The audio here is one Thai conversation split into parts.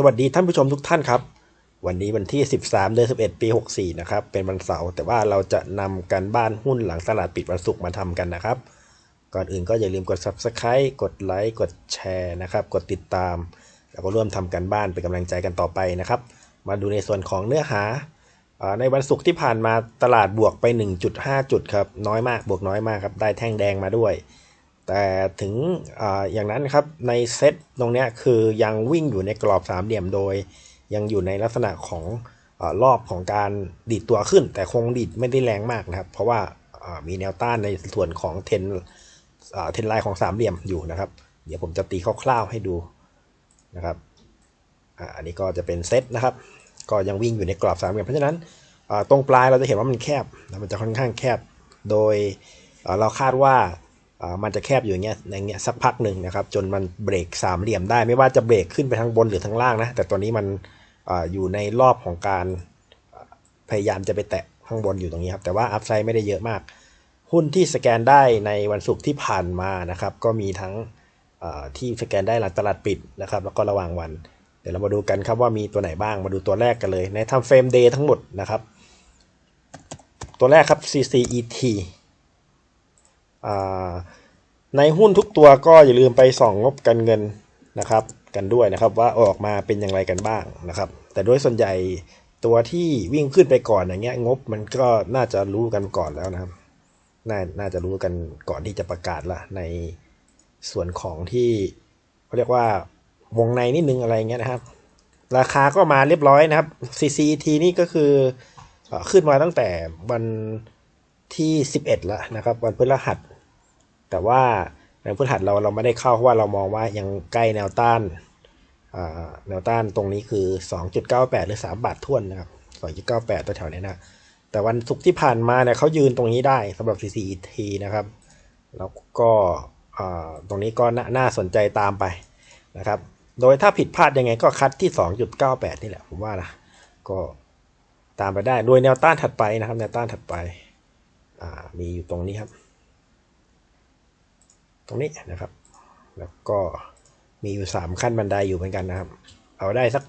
สวัสดีท่านผู้ชมทุกท่านครับ วันนี้วันที่ 13 เดือน 11 ปี 64 นะครับ เป็นวันเสาร์แต่ว่าเราจะนำการบ้านหุ้นหลังตลาดปิดวันศุกร์มาทำกันนะครับ ก่อนอื่นก็อย่าลืมกด Subscribe กดไลค์กดแชร์นะครับ กดติดตาม แล้วก็ร่วมทำกันบ้านเป็นกำลังใจกันต่อไปนะครับ มาดูในส่วนของเนื้อหาอ่าในวันศุกร์ที่ผ่านมาตลาดบวกไป 1.5 จุดครับน้อยมากบวกน้อยมากครับได้แท่งแดงมาด้วย แต่ถึงออย่างนั้นครับในเซตตรงนี้คือยังวิ่งอยู่ในกรอบสามเหลี่ยมโดย ยังอยู่ในลักษณะของอรอบของการดีดตัวขึ้น แต่คงดีดไม่ได้แรงมากนะครับ เพราะว่ามีแนวต้านในส่วนของเทนเทนไลน์ของสามเหลี่ยมอยู่นะครับ เดี๋ยวผมจะตีคร่าวๆให้ดูนะครับอันนี้ก็จะเป็นเซตนะครับ ก็ยังวิ่งอยู่ในกรอบสามเหลี่ยมเพราะฉะนั้นตรงปลายเราจะเห็นว่ามันแคบมันจะค่อนข้างแคบ โดยเราคาดว่า มันจะแคบอยู่อย่างเงี้ยอย่างเงี้ยสักพักหนึ่งนะครับ จนมันเบรกสามเหลี่ยมได้ไม่ว่าจะเบรกขึ้นไปทางบนหรือทางล่างนะ แต่ตอนนี้มันออยู่ในรอบของการพยายามจะไปแตะข้างบนอยู่ตรงนี้ครับ แต่ว่าอัพไซด์ไม่ได้เยอะมาก หุ้นที่สแกนได้ในวันศุกร์ที่ผ่านมานะครับ ก็มีทั้งที่สแกนได้หลังตลาดปิดนะครับ แล้วก็ระหว่างวัน เดี๋ยวเรามาดูกันครับว่ามีตัวไหนบ้างมาดูตัวแรกกันเลย ในทำเฟรมเดย์ทั้งหมดนะครับ ตัวแรกครับ CCET ในหุ้นทุกตัวก็อย่าลืมไปส่องงบการเงินนะครับ กันด้วยนะครับว่าออกมาเป็นอย่างไรกันบ้างนะครับ แต่โดยส่วนใหญ่ตัวที่วิ่งขึ้นไปก่อนอย่างเงี้ยงบมันก็น่าจะรู้กันก่อนแล้วนะครับ น่าน่าจะรู้กันก่อนที่จะประกาศละในส่วนของที่เขาเรียกว่าวงในนิดนึงอะไรเงี้ยนะครับ ราคาก็มาเรียบร้อยนะครับ CCT นี่ก็คือเอ่อขึ้นมาตั้งแต่วัน ที่ 11 แล้วนะครับ วันพฤหัส แต่ว่าในพฤหัสเราเราไม่ได้เข้าเพราะว่าเรามองว่ายังใกล้แนวต้านแนวต้านตรงนี้คือ 2.98 หรือ 3 บาทท่วนนะครับ 2.98 ตัวแถวนี้นะ แต่วันศุกร์ที่ผ่านมาเนี่ยเขายืนตรงนี้ได้สำหรับ CCET นะครับ แล้วก็ตรงนี้ก็นาน่าสนใจตามไปนะครับ โดยถ้าผิดพลาดยังไงก็คัดที่ 2.98 นี่แหละผมว่านะ ก็ตามไปได้ โดยแนวต้านถัดไปนะครับ แนวต้านถัดไป มีอยู่ตรงนี้ครับ ตรงนี้นะครับ แล้วก็มีอยู่ 3 ขั้นบันไดอยู่เหมือนกันนะครับ เอาได้สัก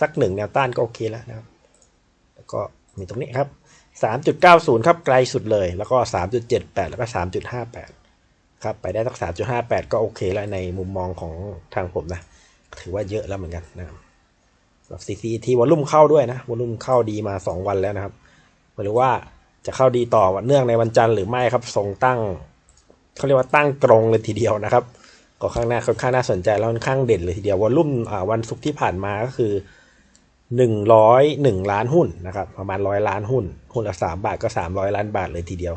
สักหนึ่งแนวต้านก็โอเคแล้วนะครับ แล้วก็มีตรงนี้ครับ 3.90 ครับไกลสุดเลย แล้วก็ 3.78 แล้วก็ 3.58 ครับ ไปได้สัก 3.58 ก็โอเคแล้วในมุมมองของทางผมนะ ถือว่าเยอะแล้วเหมือนกันนะครับแบบ CCT วอลลุ่มเข้าด้วยนะวอลลุ่มเข้าดีมา 2 วันแล้วนะครับไม่รู้ว่า จะเข้าดีต่อวันเนื่องในวันจันทร์หรือไม่ครับทรงตั้งเขาเรียกว่าตั้งตรงเลยทีเดียวนะครับ ก็ข้างหน้าค่อนข้างน่าสนใจแล้วค่อนข้างเด่นเลยทีเดียววอลลุ่มวันศุกร์ที่ผ่านมาก็คือหนึ่งร้อยหนึ่งล้านหุ้นนะครับประมาณร้อยล้านหุ้น หุ้นละสามบาทก็สามร้อยล้านบาทเลยทีเดียว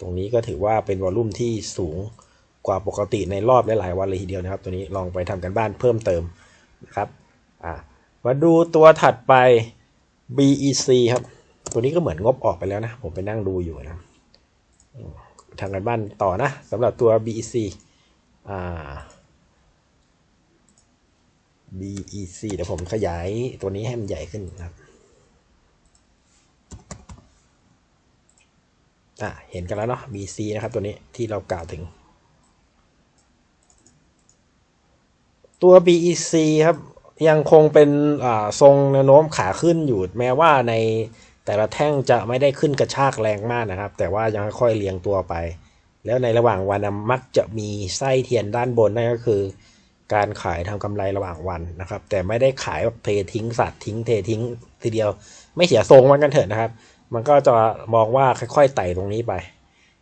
ตรงนี้ก็ถือว่าเป็นวอลลุ่มที่สูงกว่าปกติในรอบหลายๆวันเลยทีเดียวนะครับ ตัวนี้ลองไปทำกันบ้านเพิ่มเติมนะครับอ่ามาดูตัวถัดไป BEC ครับ ตัวนี้ก็เหมือนงบออกไปแล้วนะ ผมไปนั่งดูอยู่นะอืมทำกันบ้านต่อนะสำหรับตัว BEC อ่า BEC เดี๋ยวผมขยายตัวนี้ให้มันใหญ่ขึ้นครับอะเห็นกันแล้วเนาะ BC นะครับตัวนี้ที่เรากล่าวถึง ตัว BEC ครับยังคงเป็นทรงแนวโน้มขาขึ้นอยู่แม้ว่าใน แต่ละแท่งจะไม่ได้ขึ้นกระชากแรงมากนะครับ แต่ว่ายังค่อยเรียงตัวไป แล้วในระหว่างวันมักจะมีไส้เทียนด้านบนนั่นก็คือ การขายทำกำไรระหว่างวันนะครับ แต่ไม่ได้ขายแบบเททิ้งสัตว์ทิ้งเททิ้งทีเดียว ไม่เสียทรงมันกันเถอะนะครับ มันก็จะมองว่าค่อยๆไต่ตรงนี้ไป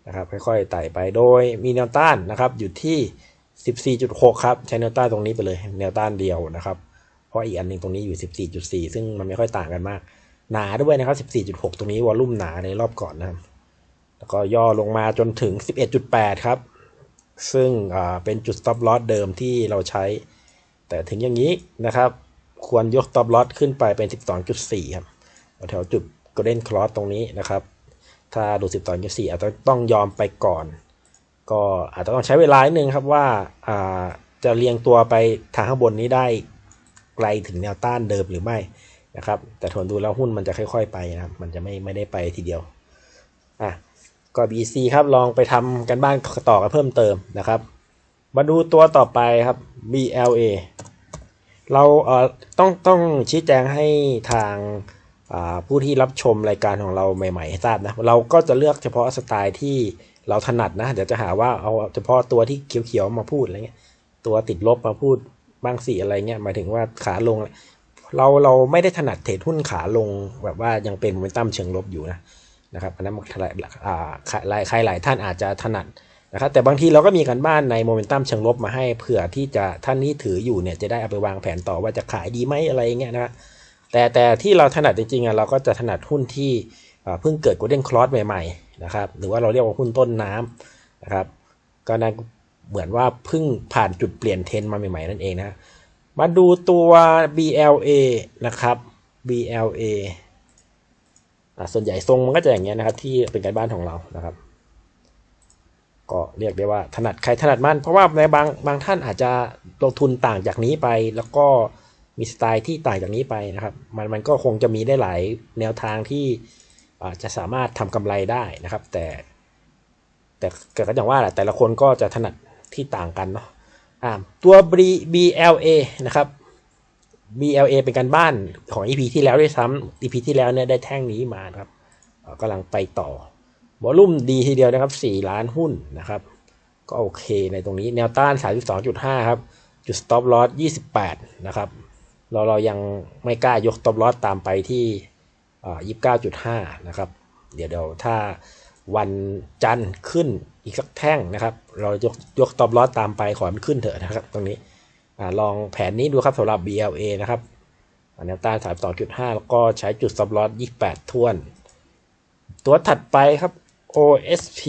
นะครับ ค่อยๆไต่ไปโดยมีแนวต้านนะครับ อยู่ที่ 14.6 ครับใช้แนวต้านตรงนี้ไปเลยแนวต้านเดียวนะครับเพราะอีกอันหนึ่งตรงนี้อยู่ 14.4 ซึ่งมันไม่ค่อยต่างกันมาก หนาด้วยนะครับ 14.6 ตรงนี้วอลลุ่มหนาในรอบก่อนนะครับ แล้วก็ย่อลงมาจนถึง 11.8 ครับ ซึ่งเป็นจุด stop loss เดิมที่เราใช้ แต่ถึงอย่างนี้นะครับ ควรยก stop loss ขึ้นไปเป็น 12.4 ครับ แถวจุด golden cross ตรงนี้นะครับ ถ้าดู 12.4 อาจจะต้องยอมไปก่อน ก็อาจจะต้องใช้เวลานิดนึงครับว่าอ่าจะเรียงตัวไปทางข้างบนนี้ได้ไกลถึงแนวต้านเดิมหรือไม่ นะครับ แต่ทนดูแล้วหุ้นมันจะค่อย ๆ ไปนะครับ มันจะไม่ไม่ได้ไปทีเดียว อะก็ BC ครับลองไปทำกันบ้านต่อกันเพิ่มเติมนะครับ มาดูตัวต่อไปครับ BLA เราเอ่อต้องต้องชี้แจงให้ทางอ่าผู้ที่รับชมรายการของเราใหม่ๆให้ทราบนะ เราก็จะเลือกเฉพาะสไตล์ที่เราถนัดนะ เดี๋ยวจะหาว่าเอาเฉพาะตัวที่เขียวๆมาพูดอะไรเงี้ย ตัวติดลบมาพูดบ้างสิอะไรเงี้ยหมายถึงว่าขาลง เราเราไม่ได้ถนัดเทรดหุ้นขาลงแบบว่ายังเป็นโมเมนตัมเชิงลบอยู่นะนะครับอันนั้นหลายอ่าหลายใครหลายท่านอาจจะถนัดนะครับแต่บางทีเราก็มีการบ้านในโมเมนตัมเชิงลบมาให้เผื่อที่จะท่านที่ถืออยู่เนี่ยจะได้เอาไปวางแผนต่อว่าจะขายดีไหมอะไรเงี้ยนะแต่แต่ที่เราถนัดจริงๆอะเราก็จะถนัดหุ้นที่เพิ่งเกิด golden cross ใหม่ๆนะครับหรือว่าเราเรียกว่าหุ้นต้นน้ำนะครับก็นั่นเหมือนว่าเพิ่งผ่านจุดเปลี่ยนเทรนมาใหม่ๆนั่นเองนะ มาดูตัว BLA นะครับ BLA ส่วนใหญ่ทรงมันก็จะอย่างเงี้ยนะครับ ที่เป็นการบ้านของเรานะครับ ก็เรียกได้ว่าถนัดใครถนัดมัน เพราะว่าในบางบางท่านอาจจะลงทุนต่างจากนี้ไป แล้วก็มีสไตล์ที่ต่างจากนี้ไปนะครับ มันมันก็คงจะมีได้หลายแนวทางที่จะสามารถทำกำไรได้นะครับ แต่ แต่ก็อย่างว่าแหละแต่ละคนก็จะถนัดที่ต่างกันเนาะ อ่าตัว BLA นะครับ BLA เป็นการบ้านของ EP ที่แล้วด้วยซ้ำ EP ที่แล้วเนี่ยได้แท่งนี้มานะครับกำลังไปต่อวอลุ่มดีทีเดียวนะครับ 4 ล้านหุ้นนะครับ ก็โอเคในตรงนี้แนวต้าน 32.5 ครับ จุด stop loss 28 นะครับ เราเรายังไม่กล้ายก stop loss ตามไปที่ 29.5 นะครับ เดี๋ยวเดี๋ยวถ้า วันจันทร์ขึ้นอีกสักแท่งนะครับ เรายกยก stop loss ตามไปขอให้มันขึ้นเถอะนะครับ ตรงนี้อลองแผนนี้ดูครับสำหรับ BLA นะครับแนวต้าน32.5แล้วก็ใช้จุด stop loss 28ท้วน ตัวถัดไปครับ OSP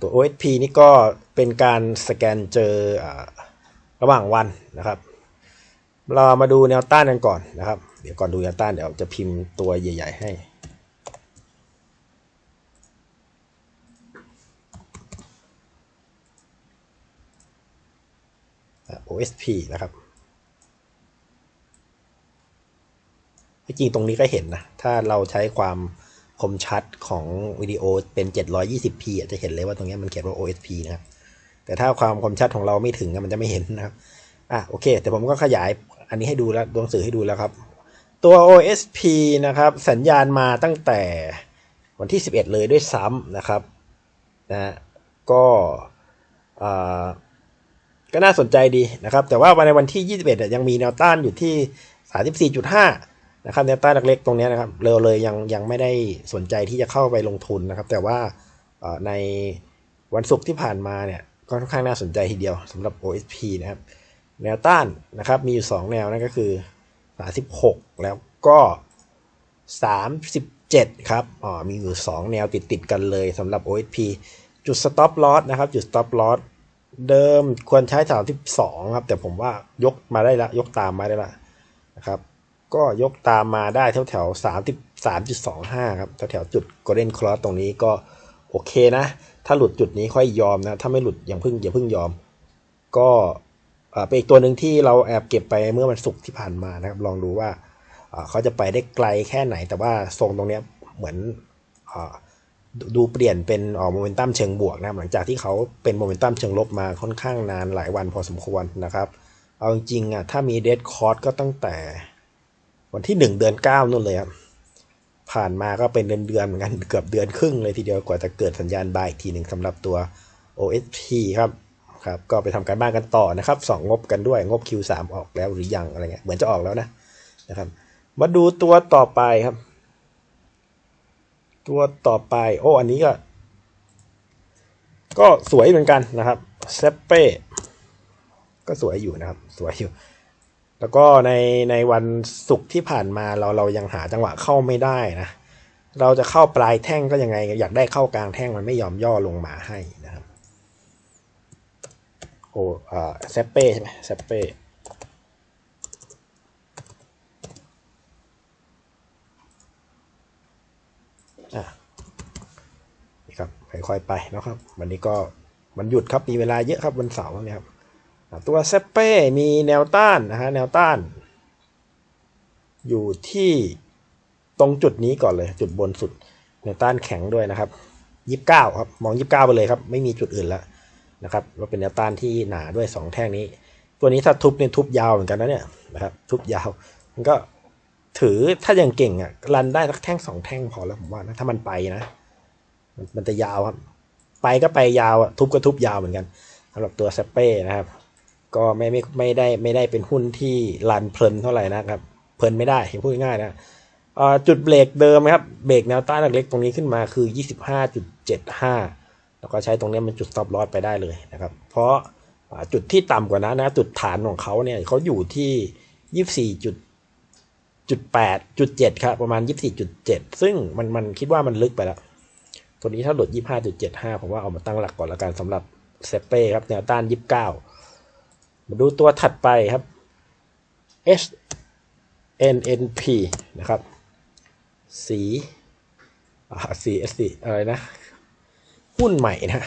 ตัว OSP นี่ก็เป็นการสแกนเจออระหว่างวันนะครับ เรามาดูแนวต้านกันก่อนนะครับ เดี๋ยวก่อนดูแนวต้านเดี๋ยวจะพิมพ์ตัวใหญ่ ๆ ให้ OSP นะครับที่จริงตรงนี้ก็เห็นนะ ถ้าเราใช้ความคมชัดของวิดีโอเป็น 720p อะจะเห็นเลยว่าตรงนี้มันเขียนว่า OSP นะครับ แต่ถ้าความคมชัดของเราไม่ถึงมันจะไม่เห็นนะครับ อะโอเค แต่ผมก็ขยายอันนี้ให้ดูแล้วตัวหนังสือให้ดูแล้วครับ ตัว OSP นะครับ สัญญาณมาตั้งแต่วันที่ 11 เลยด้วยซ้ำนะครับ นะ ก็อ่า ก็น่าสนใจดีนะครับ แต่ว่าในวันที่ 21เนี่ยยังมีแนวต้านอยู่ที่ 34.5 นะครับแนวต้านเล็กๆตรงนี้นะครับเราเลยยังยังไม่ได้สนใจที่จะเข้าไปลงทุนนะครับ แต่ว่าในวันศุกร์ที่ผ่านมาเนี่ยก็ค่อนข้างน่าสนใจทีเดียวสำหรับ OSP นะครับ แนวต้านนะครับมีอยู่ 2 แนวนั่นก็คือ 36 แล้วก็ 37 ครับอ๋อมีอยู่ 2 แนวติดๆกันเลยสำหรับ OSP จุด stop loss นะครับ จุด stop loss เดิมควรใช้32ครับ แต่ผมว่ายกมาได้ละยกตามมาได้ละนะครับ ก็ยกตามมาได้แถวแถว33.25ครับแถวแถวจุด golden cross ตรงนี้ก็โอเคนะ ถ้าหลุดจุดนี้ค่อยยอมนะ ถ้าไม่หลุดอย่าเพิ่งอย่าเพิ่งยอม ก็เอ่อเป็นอีกตัวหนึ่งที่เราแอบเก็บไปเมื่อวันศุกร์ที่ผ่านมานะครับ ลองดูว่าเขาจะไปได้ไกลแค่ไหน แต่ว่าทรงตรงเนี้ยเหมือนอ่อ ดูเปลี่ยนเป็นออกโมเมนตัมเชิงบวกนะครับหลังจากที่เขาเป็นโมเมนตัมเชิงลบมาค่อนข้างนานหลายวันพอสมควรนะครับ เอาจริงอะถ้ามีเดดคอร์สก็ตั้งแต่ วันที่หนึ่งเดือนเก้านู่นเลยครับผ่านมาก็เป็นเดือนเดือนเหมือนกันเกือบเดือนครึ่งเลยทีเดียวกว่าจะเกิดสัญญาณบายอีกทีหนึ่งสำหรับตัว OSP ครับครับก็ไปทำการบ้านกันต่อนะครับสองงบกันด้วยงบ Q3 ออกแล้วหรือยังอะไรเงี้ยเหมือนจะออกแล้วนะนะครับ มาดูตัวต่อไปครับ ตัวต่อไป โอ้อันนี้ก็ ก็สวยเหมือนกันนะครับเซเป้ก็สวยอยู่นะครับ สวยอยู่ แล้วก็ในในวันศุกร์ที่ผ่านมาเราเรายังหาจังหวะเข้าไม่ได้นะเราจะเข้าปลายแท่งก็ยังไง อยากได้เข้ากลางแท่งมันไม่ยอมย่อลงมาให้นะครับโอ้อ่าเซเป้ใช่ไหมเซเป้อะนี่ ค่อยๆไปนะครับ วันนี้ก็วันหยุดครับมีเวลาเยอะครับวันเสาร์นี่ยครับตัวเซเป้มีแนวต้านนะฮะแนวต้าน อยู่ที่ตรงจุดนี้ก่อนเลยจุดบนสุดแนวต้านแข็งด้วยนะครับยี่สิบเก้าครับมองยี่สิบเก้าไปเลยครับ ไม่มีจุดอื่นแล้วนะครับว่าเป็นแนวต้านที่หนาด้วยสองแท่งนี้ ตัวนี้ถ้าทุบเนี่ยทุบยาวเหมือนกันนะเนี่ยนะครับทุบยาว มันก็ถือถ้ายังเก่งอะรันได้สักแท่งสองแท่งพอแล้วผมว่านะถ้ามันไปนะ มันจะยาวครับ ไปก็ไปยาวอะทุบก็ทุบยาวเหมือนกันสำหรับตัวสเป้นะครับ ก็ไม่ไม่ไม่ได้ไม่ได้เป็นหุ้นที่รันเพลินเท่าไหร่นะครับ เพลินไม่ได้พูดง่ายนะจุดเบรกเดิมนะครับ เบรกแนวต้านเล็กๆตรงนี้ขึ้นมาคือ 25.75 แล้วก็ใช้ตรงนี้เป็นจุด stop loss ไปได้เลยนะครับ เพราะจุดที่ต่ำกว่านั้นนะจุดฐานของเขาเนี่ยเขาอยู่ที่ 24 จุดจุดแปดจุดเจ็ดครับ ประมาณ 24.7 ซึ่งมันมันคิดว่ามันลึกไปแล้ว ตัวนี้ถ้าหลุด 25.75 ผมว่าเอามาตั้งหลักก่อนละกันสำหรับเซเป้ครับแนวต้าน 29 มาดูตัวถัดไปครับ H NNP นะครับ สีอ่าสีสีอะไรนะ หุ้นใหม่นะ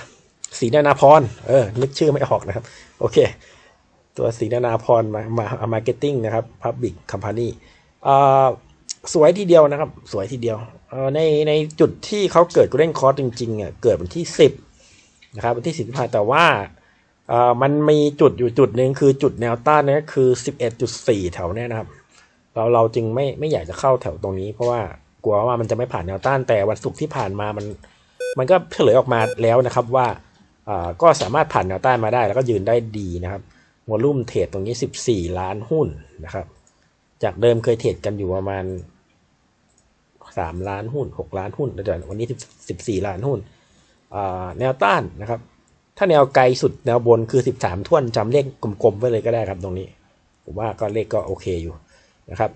สีนานาพร เออ นึกชื่อไม่ออกนะครับ โอเค ตัวสีนานาพรมา มามาร์เก็ตติ้งนะครับ Public Company อ่า สวยทีเดียวนะครับ สวยทีเดียวในในจุดที่เขาเกิดกูเล่นคอร์สจริงๆอะเกิดวันที่10นะครับวันที่10ที่ผ่านแต่ว่าเอ่อมันมีจุดอยู่จุดหนึ่งคือจุดแนวต้านเนี่ยคือ11.4แถวเนี่ยนะครับ เราเราจึงไม่ไม่อยากจะเข้าแถวตรงนี้ เพราะว่ากลัวว่ามันจะไม่ผ่านแนวต้านแต่วันศุกร์ที่ผ่านมามัน มันก็เฉลยออกมาแล้วนะครับว่าอ่าก็สามารถผ่านแนวต้านมาได้ แล้วก็ยืนได้ดีนะครับวอลุ่มเทรดตรงนี้ 14 ล้านหุ้นนะครับ จากเดิมเคยเทรดกันอยู่ประมาณ 3ล้านหุ้น6ล้านหุ้นแล้วเดี๋ยววันนี้14ล้านหุ้นแนวต้านนะครับ ถ้าแนวไกลสุดแนวบนคือ13ท่วนจำเลขกลมๆไว้เลยก็ได้ครับตรงนี้ ผมว่าก็เลขก็โอเคอยู่นะครับ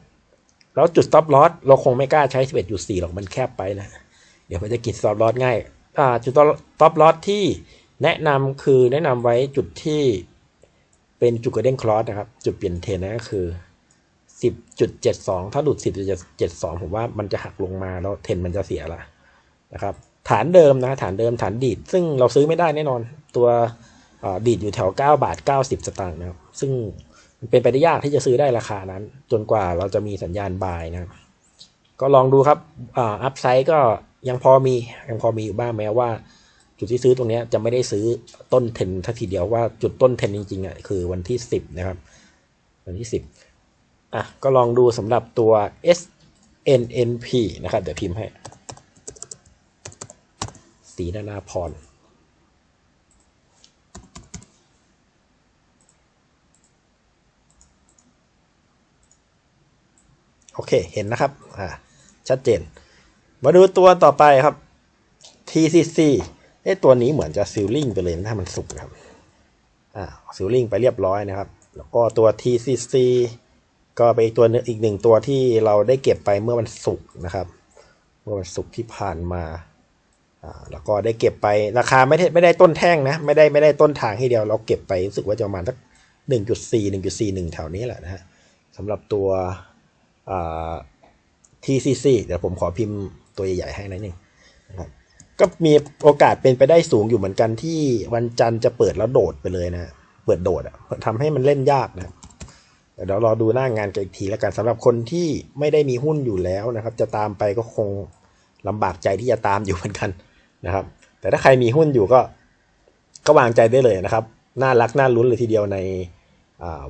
แล้วจุด stop loss เราคงไม่กล้าใช้ 11.4 หรอกมันแคบไปนะ เดี๋ยวมันจะกิน stop loss ง่ายอ่าจุด stop loss ที่แนะนำคือแนะนำไว้จุดที่เป็นจุด golden cross นะครับ จุดเปลี่ยนเทรนนะก็คือ 10.72 ถ้าหลุด 10.72 ผมว่ามันจะหักลงมาแล้วเทนมันจะเสียละนะครับ ฐานเดิมนะ ฐานเดิมฐานดีด ซึ่งเราซื้อไม่ได้แน่นอน ตัวดีดอยู่แถว 9 บาท 90 สตางค์นะครับ ซึ่งมันเป็นไปได้ยากที่จะซื้อได้ราคานั้น จนกว่าเราจะมีสัญญาณบายนะครับ ก็ลองดูครับอ่าอัพไซด์ก็ยังพอมี ยังพอมีอยู่บ้างแม้ว่า จุดที่ซื้อตรงนี้จะไม่ได้ซื้อต้นเทนทัทีเดียวว่าจุดต้นเทนจริงๆอะคือวันที่สิบนะครับ วันที่สิบ อะก็ลองดูสำหรับตัว SNNP นะครับ เดี๋ยวพิมพ์ให้สีนานาพรโอเค เห็นนะครับ อ่า ชัดเจน มาดูตัวต่อไปครับ TCC เอ้ตัวนี้เหมือนจะซิลลิงไปเลยถ้ามันสุกนะครับ อ่า ซิลลิงไปเรียบร้อยนะครับ แล้วก็ตัว TCC ก็เป็นอีกตัวนึงอีกหนึ่งตัวที่เราได้เก็บไปเมื่อวันศุกร์นะครับ เมื่อวันศุกร์ที่ผ่านมาอ่าแล้วก็ได้เก็บไปราคาไม่ได้ไม่ได้ต้นแท่งนะไม่ได้ไม่ได้ต้นทางให้เดียวเราเก็บไปรู้สึกว่าจะประมาณสักหนึ่งจุดสี่หนึ่งจุดสี่หนึ่งแถวนี้แหละนะฮะสำหรับตัวอ่า TCC เดี๋ยวผมขอพิมพ์ตัวใหญ่ๆให้นิดนึงนะครับก็มีโอกาสเป็นไปได้สูงอยู่เหมือนกันที่วันจันทร์จะเปิดแล้วโดดไปเลยนะ เปิดโดดอะทำให้มันเล่นยากนะครับ เดี๋ยวรอดูหน้างานกันอีกทีแล้วกันสำหรับคนที่ไม่ได้มีหุ้นอยู่แล้วนะครับ จะตามไปก็คงลำบากใจที่จะตามอยู่เหมือนกันนะครับ แต่ถ้าใครมีหุ้นอยู่ก็ก็วางใจได้เลยนะครับ น่ารักน่าลุ้นเลยทีเดียวใน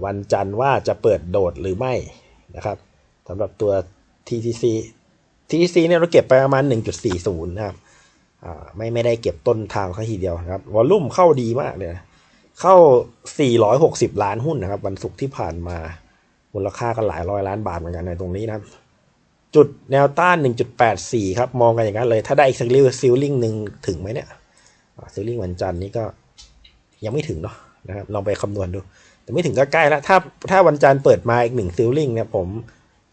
วันจันทร์ว่าจะเปิดโดดหรือไม่นะครับสำหรับตัว TTC TTC เนี่ยเราเก็บไปประมาณ 1.40 นะครับไม่ไม่ได้เก็บต้นทางเขาทีเดียวนะครับวอลลุ่มเข้าดีมากเลยนะ เข้า 460 ล้านหุ้นนะครับ วันศุกร์ที่ผ่านมา มูลค่าก็หลายร้อยล้านบาทเหมือนกันในตรงนี้นะจุดแนวต้าน 1.84 ครับ มองกันอย่างนั้นเลย ถ้าได้อีกสักซิลลิงหนึ่งถึงไหมเนี่ยซิลลิงวันจันทร์นี้ก็ยังไม่ถึงเนาะนะครับ ลองไปคำนวณดู แต่ไม่ถึงก็ใกล้แล้ว ถ้าถ้าวันจันทร์เปิดมาอีกหนึ่งซิลลิงเนี่ยผม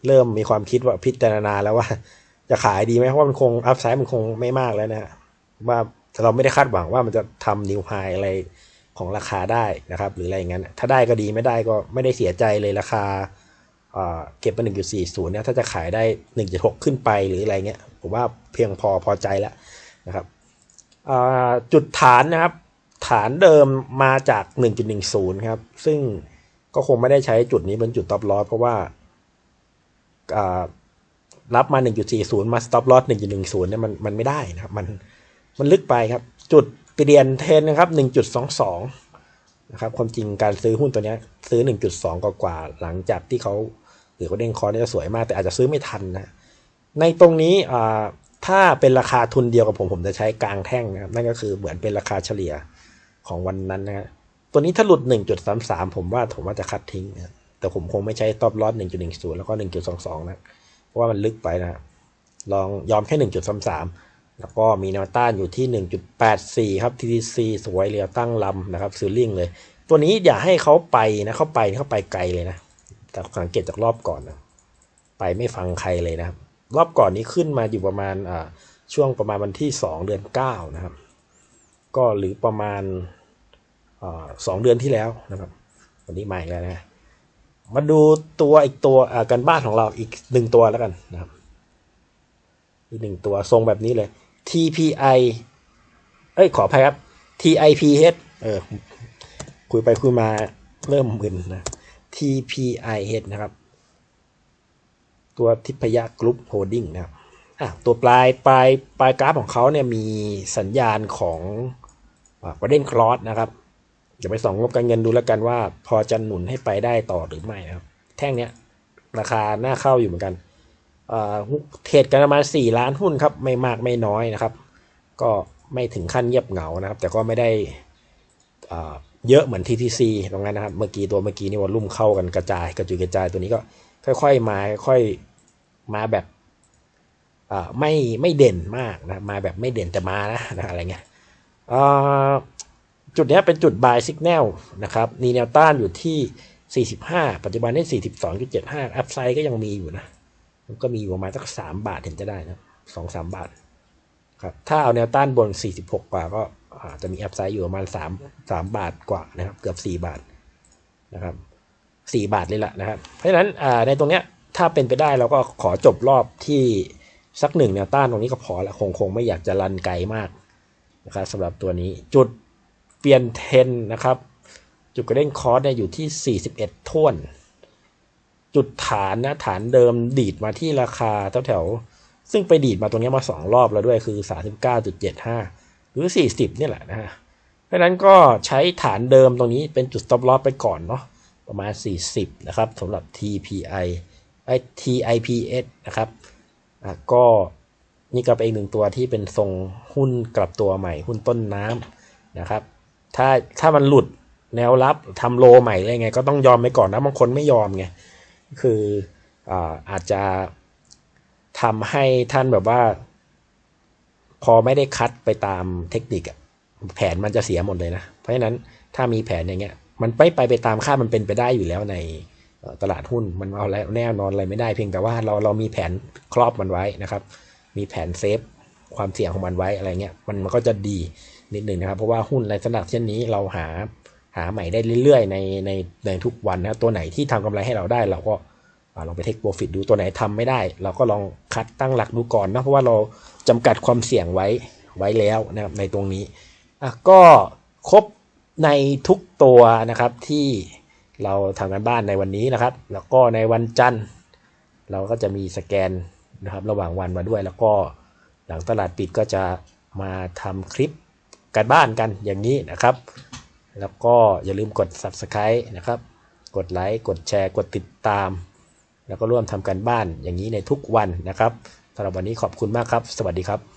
เริ่มมีความคิดว่าพิจารณาแล้วว่า จะขายดีไหมเพราะว่ามันคงอัพไซด์มันคงไม่มากแล้วนะฮะว่าเราไม่ได้คาดหวังว่ามันจะทำนิวไฮอะไร ของราคาได้นะครับ หรืออะไรอย่างนั้น ถ้าได้ก็ดีไม่ได้ก็ไม่ได้เสียใจเลยราคาเอ่อเก็บมา 1.40 เนี่ย ถ้าจะขายได้ 1.6 ขึ้นไปหรืออะไรเงี้ย ผมว่าเพียงพอพอใจแล้วนะครับ จุดฐานนะครับ ฐานเดิมมาจาก 1.10 ครับ ซึ่งก็คงไม่ได้ใช้จุดนี้เป็นจุด top loss เพราะว่ารับมา 1.40 มา stop loss 1.10 เนี่ยมันมันไม่ได้นะครับ มันมันลึกไปครับ จุด เปลี่ยนเทรนนะครับ 1.22 นะครับ ความจริงการซื้อหุ้นตัวนี้ซื้อ 1.2 กว่ากว่าๆหลังจากที่เขาหรือเขาเด้งคอร์เนี่ยจะสวยมาก แต่อาจจะซื้อไม่ทันนะ ในตรงนี้ถ้าเป็นราคาทุนเดียวกับผมผมจะใช้กลางแท่งนะครับ นั่นก็คือเหมือนเป็นราคาเฉลี่ยของวันนั้นนะตัวนี้ถ้าหลุด 1.33 ผมว่าผมว่าจะคัดทิ้งนะแต่ผมคงไม่ใช้ตอบลอส1.10 แล้วก็ 1.22 นะ เพราะว่ามันลึกไปนะครับลองยอมแค่ 1.33 แล้วก็มีแนวต้านอยู่ที่ 1.84 ครับ TTC สวยเรียวตั้งลำนะครับซื้อลิงเลย ตัวนี้อย่าให้เขาไปนะเขาไปเขาไปไกลเลยนะ แต่สังเกตจากรอบก่อนนะไปไม่ฟังใครเลยนะครับ รอบก่อนนี้ขึ้นมาอยู่ประมาณช่วงประมาณวันที่ 2 เดือน 9 นะครับ ก็หรือประมาณสองเดือนที่แล้วนะครับ วันนี้มาอีกแล้วนะมาดูตัวอีกตัวอ่ากันบ้านของเราอีกหนึ่งตัวแล้วกันนะครับ อีกหนึ่งตัวทรงแบบนี้เลย TPI เอ้ยขออภัยครับ TIPH เออคุยไปคุยมาเริ่มมึนนะ TPIH นะครับ ตัวทิพยกรุ๊ปโฮดดิ้งนะครับอะตัวปลายปลายปลายกราฟของเขาเนี่ยมีสัญญาณของประเด็นคลอสนะครับเดี๋ยวไปส่องงบการเงินดูแล้วกันว่า พอจะหนุนให้ไปได้ต่อหรือไม่นะครับ แท่งเนี้ยราคาน่าเข้าอยู่เหมือนกัน เอ่อเทรดกันประมาณ4ล้านหุ้นครับ ไม่มากไม่น้อยนะครับ ก็ไม่ถึงขั้นเงียบเหงานะครับ แต่ก็ไม่ได้เยอะเหมือน TTC ตรงนั้นนะครับ เมื่อกี้ตัวเมื่อกี้นี่วอลลุ่มเข้ากันกระจายกระจุยกระจายตัวนี้ก็ค่อยๆมาค่อยๆมาแบบไม่ไม่เด่นมากนะมาแบบไม่เด่นแต่มานะนะอะไรเงี้ยจุดนี้เป็นจุด buy signal นะครับมีแนวต้านอยู่ที่ 45 ปัจจุบันได้42.75 อัพไซด์ก็ยังมีอยู่นะ มันก็มีอยู่ประมาณสัก3บาทเห็นจะได้นะ2 3บาทครับถ้าเอาแนวต้านบน 46 กว่าก็อาจจะมีแอัพไซด์อยู่ประมาณ3 3บาทกว่านะครับ เกือบ 4 บาทนะครับ 4 บาทเลยแหละนะครับ เพราะฉะนั้นในตรงเนี้ยถ้าเป็นไปได้เราก็ขอจบรอบที่สักหนึ่งแนวต้านตรงนี้ก็พอละคงคงไม่อยากจะรันไกลมากนะครับสำหรับตัวนี้จุดเปลี่ยนเทนนะครับ จุดกระเด้งคอร์สเนี่ยอยู่ที่ 41ท่วน จุดฐานนะฐานเดิมดีดมาที่ราคาแถวๆซึ่งไปดีดมาตรงนี้มาสองรอบแล้วด้วยคือ 39.75 หรือ 40 เนี่ยแหละนะฮะเพราะนั้นก็ใช้ฐานเดิมตรงนี้เป็นจุด stop loss ไปก่อนเนาะประมาณ 40 นะครับสำหรับ TPI ไอ้ TIPS นะครับอะก็นี่ก็เป็นอีกหนึ่งตัวที่เป็นทรงหุ้นกลับตัวใหม่หุ้นต้นน้ำนะครับ ถ้าถ้ามันหลุดแนวรับทำโลใหม่อะไรไง ก็ต้องยอมไปก่อนนะบางคนไม่ยอมไง คืออาจจะทำให้ท่านแบบว่า พอไม่ได้คัดไปตามเทคนิคแผนมันจะเสียหมดเลยนะ เพราะฉะนั้นถ้ามีแผนอย่างเงี้ย มันไปไปไปตามค่ามันเป็นไปได้อยู่แล้วในตลาดหุ้นมันเอาแล้วแน่นอนอะไรไม่ได้เพียงแต่ว่าเราเรามีแผนครอบมันไว้นะครับ มีแผนเซฟความเสี่ยงของมันไว้อะไรเงี้ยมันมันก็จะดีนิดหนึ่งนะครับ เพราะว่าหุ้นในลักษณะเช่นนี้เราหา หาใหม่ได้เรื่อยๆในในในทุกวันนะตัวไหนที่ทำกำไรให้เราได้ เราก็ลองไปเทคโปรฟิตดูตัวไหนทำไม่ได้ เราก็ลองคัดตั้งหลักดูก่อนนะเพราะว่าเราจำกัดความเสี่ยงไว้ไว้แล้วนะครับในตรงนี้อะก็ครบในทุกตัวนะครับที่เราทำกันบ้านในวันนี้นะครับ แล้วก็ในวันจันทร์ เราก็จะมีสแกนนะครับระหว่างวันมาด้วย แล้วก็หลังตลาดปิดก็จะมาทำคลิปการบ้านกันอย่างนี้นะครับ แล้วก็อย่าลืมกด subscribe นะครับ กดไลค์ กดแชร์ กดติดตาม แล้วก็ร่วมทำการบ้านอย่างนี้ในทุกวันนะครับสำหรับวันนี้ขอบคุณมากครับ สวัสดีครับ